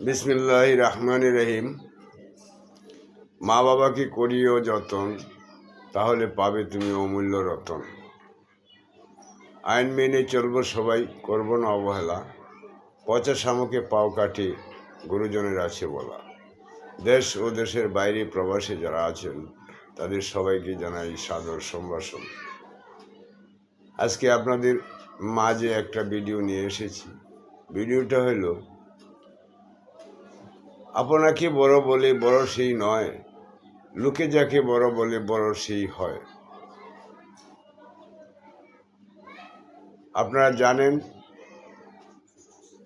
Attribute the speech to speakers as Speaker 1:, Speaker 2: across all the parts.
Speaker 1: বিসমিল্লাহ রহমান রহিম। মা বাবাকে করিও যতন, তাহলে পাবে তুমি অমূল্য রতন। আইন মেনে চলব সবাই, করব না অবহেলা। পচা শামুকে পাও কাটে গুরুজনের আছে বলা। দেশ ও দেশের বাইরে প্রবাসে যারা আছেন, তাদের সবাইকে জানাই সাদর সম্ভাষণ। আজকে আপনাদের মাঝে একটা ভিডিও নিয়ে এসেছি। ভিডিওটা হলো আপনাকে বড় বলে বড় সেই নয়, লোকে যাকে বড় বলে বড় সেই হয়। আপনারা জানেন,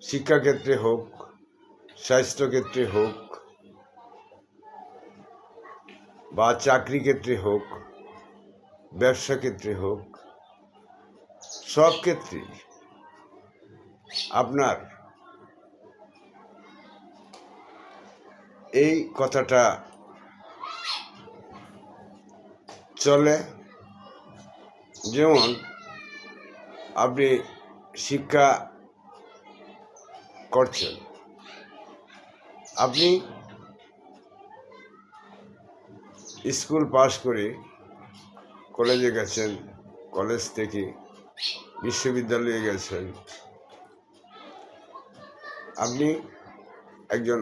Speaker 1: শিক্ষাক্ষেত্রে হোক, স্বাস্থ্যক্ষেত্রে হোক, বা চাকরি ক্ষেত্রে হোক ব্যবসা ক্ষেত্রে হোক, সব ক্ষেত্রেই আপনার এই কথাটা চলে। যেমন আপনি শিক্ষা করছেন। আপনি স্কুল পাশ করে কলেজে গেছেন, কলেজ থেকে বিশ্ববিদ্যালয়ে গেছেন। আপনি একজন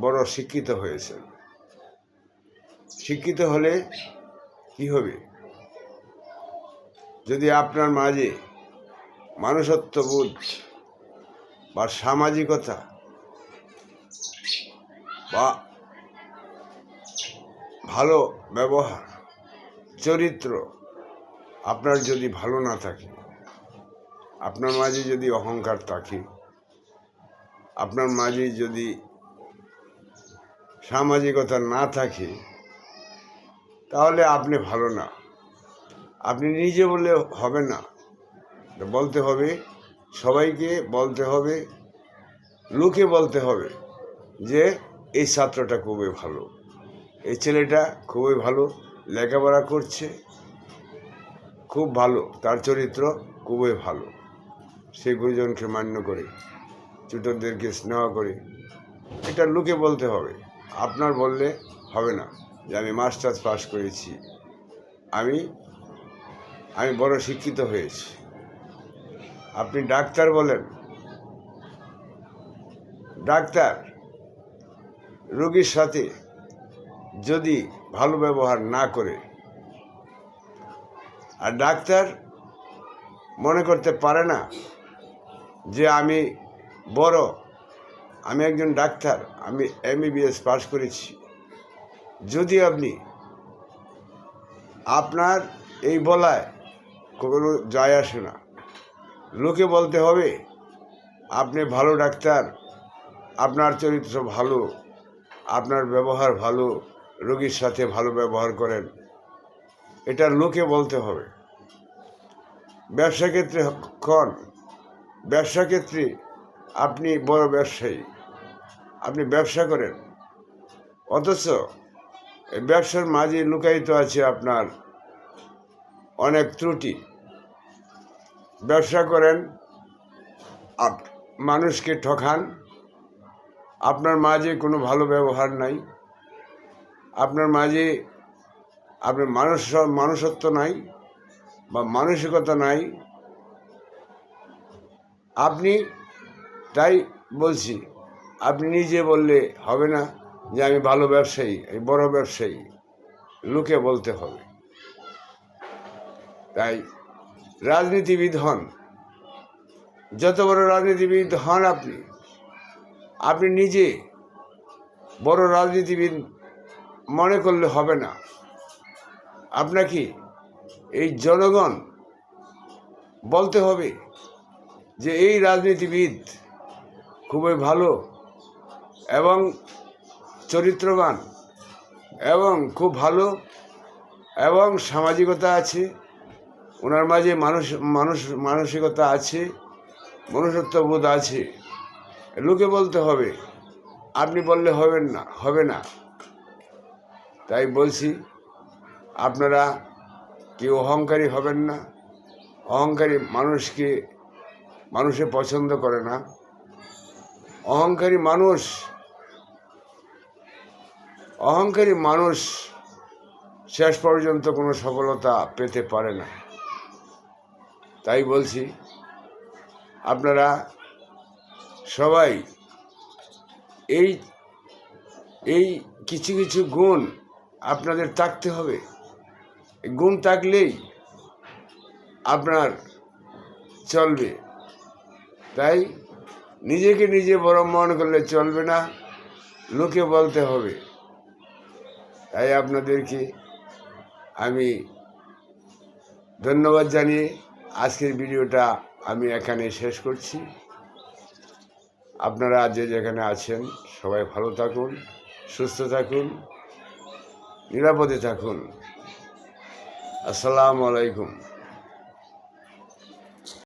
Speaker 1: বড় শিক্ষিত হয়েছেন শিক্ষিত হলে কি হবে? যদি আপনার মাঝে মানুষত্ববোধ বা সামাজিকতা বা ভালো ব্যবহার, চরিত্র আপনার যদি ভালো না থাকে, আপনার মাঝে যদি অহংকার থাকে, আপনার মাঝে যদি সামাজিকতা না থাকে, তাহলে আপনি ভালো না। আপনি নিজে বললে হবে না। বলতে হবে, সবাইকে বলতে হবে, লোকে বলতে হবে যে, এই ছাত্রটা খুবই ভালো। এই ছেলেটা খুবই ভালো, লেখাপড়া করছে, খুব ভালো, তার চরিত্র খুবই ভালো। সে গুরুজনকে মান্য করে, ছোটদেরকে স্নেহ করে, এটা লোকে বলতে হবে। আপনার বললে হবে না যে আমি মাস্টার্স পাস করেছি। আমি আমি বড় শিক্ষিত হয়েছি। আপনি ডাক্তার বলেন। ডাক্তার, রোগীর সাথে যদি ভালো ব্যবহার না করে, আর ডাক্তার মনে করতে পারে না যে আমি বড় আমি একজন ডাক্তার, আমি এমবিবিএস পাস করেছি। যদি আপনি আপনার এই বলায় কোনো যায় আসে না। লোকে বলতে হবে, আপনি ভালো ডাক্তার, আপনার চরিত্র ভালো, আপনার ব্যবহার ভালো, রোগীর সাথে ভালো ব্যবহার করেন। এটা লোকে বলতে হবে। ব্যবসা ক্ষেত্রে কন ব্যবসা ক্ষেত্রে আপনি বড় ব্যবসায়ী। আপনি ব্যবসা করেন। অথচ ব্যবসার মাঝে লুকায়িত আছে আপনার অনেক ত্রুটি। ব্যবসা করেন, আপ, মানুষকে ঠকান। আপনার মাঝে কোনো ভালো ব্যবহার নাই। আপনার মাঝে আপনার মানুষ, মানুষত্ব নাই বা মানসিকতা নাই। আপনি তাই বলছি, আপনি নিজে বললে হবে না যে আমি ভালো ব্যবসায়ী এই বড় ব্যবসায়ী। লোকে বলতে হবে। তাই রাজনীতিবিদ হন। যত বড় রাজনীতিবিদ হন আপনি আপনি নিজে বড় রাজনীতিবিদ মনে করলে হবে না। আপনাকে এই জনগণ বলতে হবে যে এই রাজনীতিবিদ খুবই ভালো এবং চরিত্রবান এবং খুব ভালো এবং সামাজিকতা আছে। ওনার মাঝে মানুষ মানুষ, মানসিকতা আছে, মনুষ্যত্ববোধ আছে। লোকে বলতে হবে, আপনি বললে হবেন না, হবে না। তাই বলছি, আপনারা কেউ অহংকারী হবেন না। অহংকারী মানুষকে, মানুষে পছন্দ করে না। অহংকারী মানুষ অহংকারী মানুষ শেষ পর্যন্ত কোনো সফলতা পেতে পারে না। তাই বলছি, আপনারা সবাই এই এই কিছু কিছু গুণ আপনাদের থাকতে হবে। গুণ থাকলেই আপনার চলবে। তাই নিজেকে নিজে বড় মন করলে চলবে না, লোকে বলতে হবে। তাই আপনাদেরকে আমি ধন্যবাদ জানিয়ে আজকের ভিডিওটা আমি এখানে শেষ করছি। আপনারা যে যেখানে আছেন, সবাই ভালো থাকুন, সুস্থ থাকুন, নিরাপদে থাকুন। আসসালামু আলাইকুম।